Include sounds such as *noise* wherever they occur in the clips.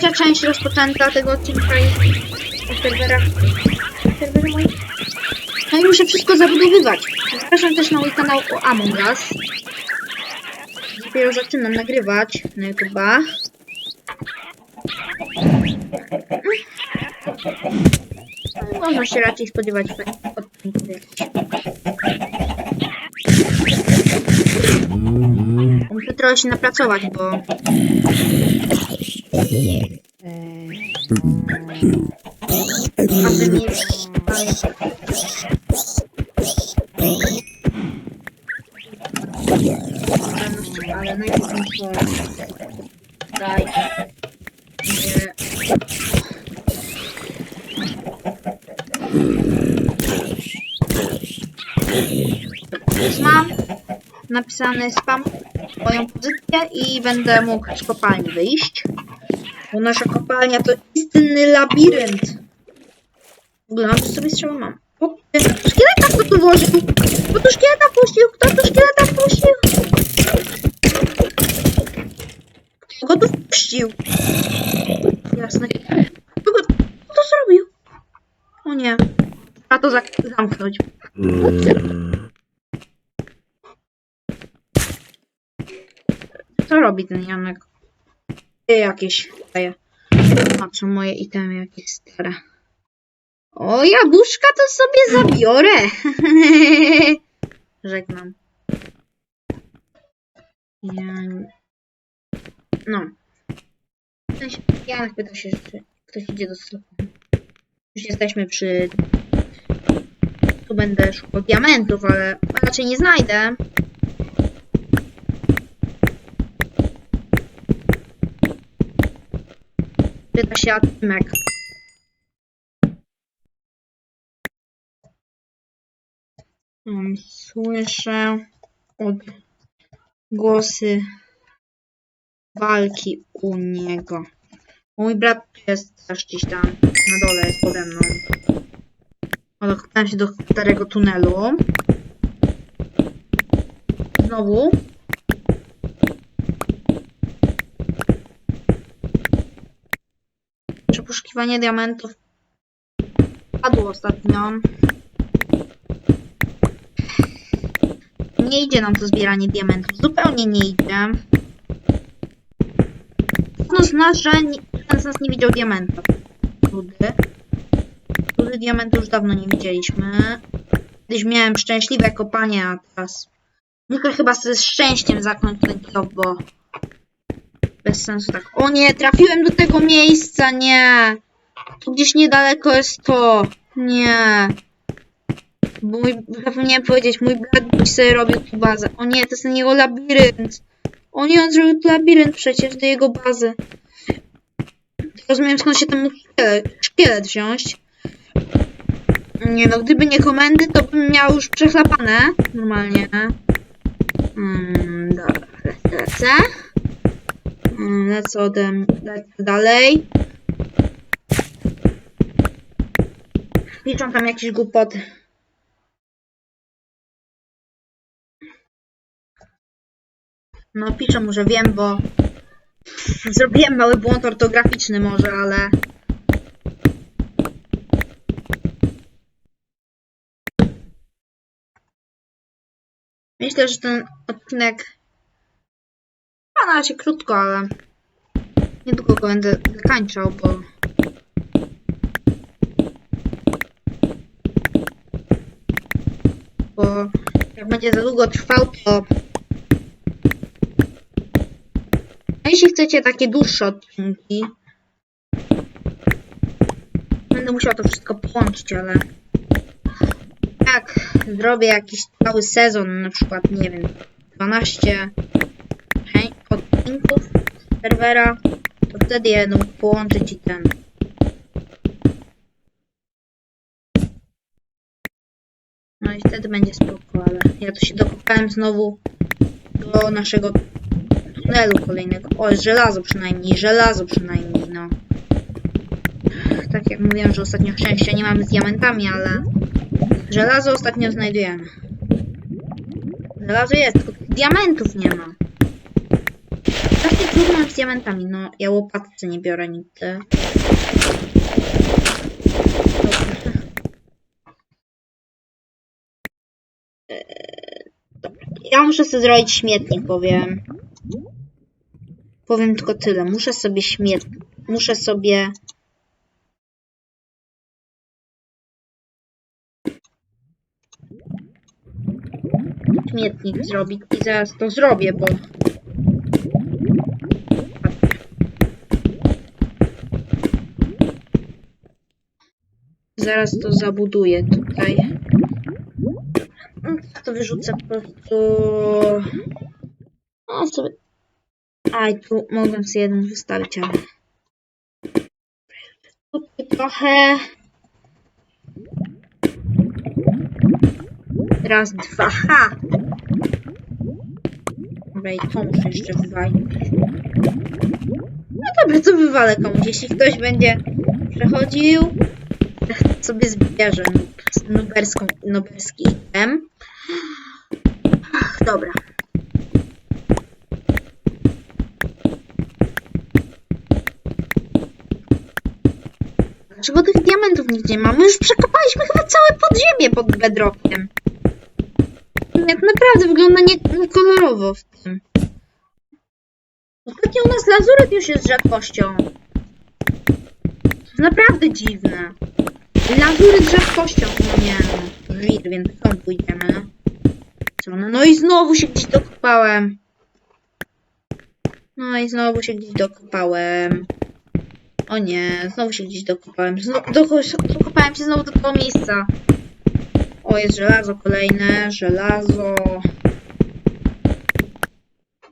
trzecia część rozpoczęta tego odcinka jest o serwerach. Serwery moje. No i muszę wszystko zabudowywać. Zapraszam też na mój kanał o Among Us. Dopiero zaczynam nagrywać na YouTube'a. Można się raczej spodziewać odcinków. Muszę trochę się napracować, bo ale najpierw muszę daj nie Już mam napisany spam moją pozycję i będę mógł z kopalni wyjść. Bo nasza kopalnia to istny labirynt. W ogóle mam przy sobie strzał mam. O, szkieleta kto tu włożył? Kto tu szkieleta puścił? Kto tu szkieleta puścił? Kto go tu wpuścił? Jasne. Kto, go, kto to zrobił? O nie. A to za zamknąć. Co robi ten Janek? Jakieś daje. A moje itemy jakieś stare. O, jabłuszka to sobie zabiorę. *laughs* Żegnam. Ja... No. Janek pyta się, czy ktoś idzie do sklepu. Już jesteśmy przy... Tu będę szukał diamentów, ale raczej nie znajdę. Pyta się Atimek. Um, słyszę odgłosy walki u niego. Mój brat jest też gdzieś tam na dole, jest pode mną. Odkładam się do starego tunelu. Znowu. Przepuszukiwanie diamentów padło ostatnio. Nie idzie nam to zbieranie diamentów. Zupełnie nie idzie. No z nas, że żaden z nas nie widział diamentów. Rudy. Rudy diamentów już dawno nie widzieliśmy. Kiedyś miałem szczęśliwe kopanie, a teraz... Muszę chyba ze szczęściem ten kill, bo... Bez sensu tak. O nie, trafiłem do tego miejsca, nie! Tu gdzieś niedaleko jest to. Nie. Bo mój, zapomniałem powiedzieć, mój gdzieś sobie robił tu bazę. O nie, to jest ten jego labirynt. O nie, on zrobił tu labirynt przecież do jego bazy. Rozumiem skąd się mógł szkielet, szkielet wziąć. Nie no, gdyby nie komendy, to bym miał już przechlapane. Normalnie. Mm, dobra, lecę, lecę. Ode lecę dalej. Piszą tam jakieś głupoty. No piszę mu, że wiem, bo *laughs* zrobiłem mały błąd ortograficzny może, ale... Myślę, że ten odcinek a na razie krótko, ale niedługo go będę zakończał, bo bo jak będzie za długo trwał, to no jeśli chcecie takie dłuższe odcinki, będę musiał to wszystko połączyć, ale jak zrobię jakiś cały sezon, na przykład, nie wiem, 12 chę- odcinków serwera, to wtedy je będę mógł połączyć i ten. No i wtedy będzie spoko, ale ja tu się dokopałem znowu do naszego tunelu kolejnego. O, żelazo przynajmniej, żelazo przynajmniej, no. Tak jak mówiłem, że ostatnio szczęścia nie mamy z diamentami, ale żelazo ostatnio znajdujemy. Żelazo jest, tylko diamentów nie ma. Strasznie trudno z diamentami. No, ja łopatce nie biorę. Dobra. Eee, Dobra. Ja muszę sobie zrobić śmietnik, powiem. Powiem tylko tyle. Muszę sobie śmietnik. Muszę sobie. Śmietnik zrobić i zaraz to zrobię, bo. Zaraz to zabuduję tutaj. To wyrzucę po prostu. O, sobie. Aj, tu mogłem sobie jeden wystawić, ale. Tutaj trochę. Raz, dwa, ha! Dobra, i to muszę jeszcze wywalić. No dobra, co wywalę komuś? Jeśli ktoś będzie przechodził, sobie zbierze nub- nuberską, nuberski item. Dobra. Dlaczego tych diamentów nigdzie nie ma? My już przekopaliśmy chyba całe podziemie pod bedrockiem. Jak naprawdę wygląda nie- niekolorowo w tym. Ostatnio u nas lazuret już jest rzadkością. To jest naprawdę dziwne. Lazuret z rzadkością. No nie no. Wir, więc stąd pójdziemy. Co no, no i znowu się gdzieś dokopałem. No i znowu się gdzieś dokopałem. O nie, znowu się gdzieś dokopałem. Znowu, dokopałem się znowu do tego miejsca. O, jest żelazo kolejne, żelazo.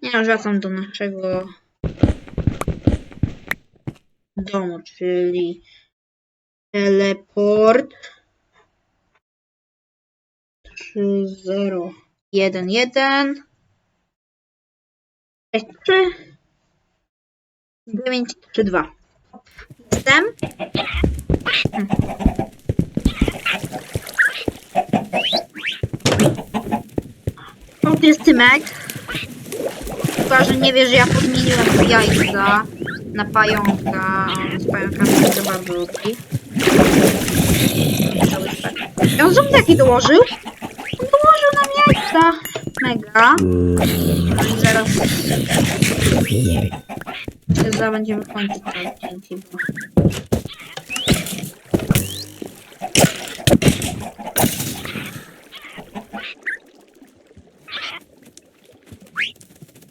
Nie no, wracam do naszego domu, czyli teleport 3011 3 932 Jestem. Hmm. O, tu jest Tymek. Chyba, że nie wie, że ja podmieniłem jajca na pająka. Z pająkami za bardzo lubi. On znowu taki dołożył. On dołożył nam jajca. Mega. Zaraz... Zaraz będziemy kończyć te odcinki.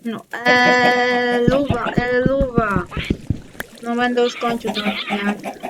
No, eluwa, eluwa. No będę już kończył ten odcinek. To.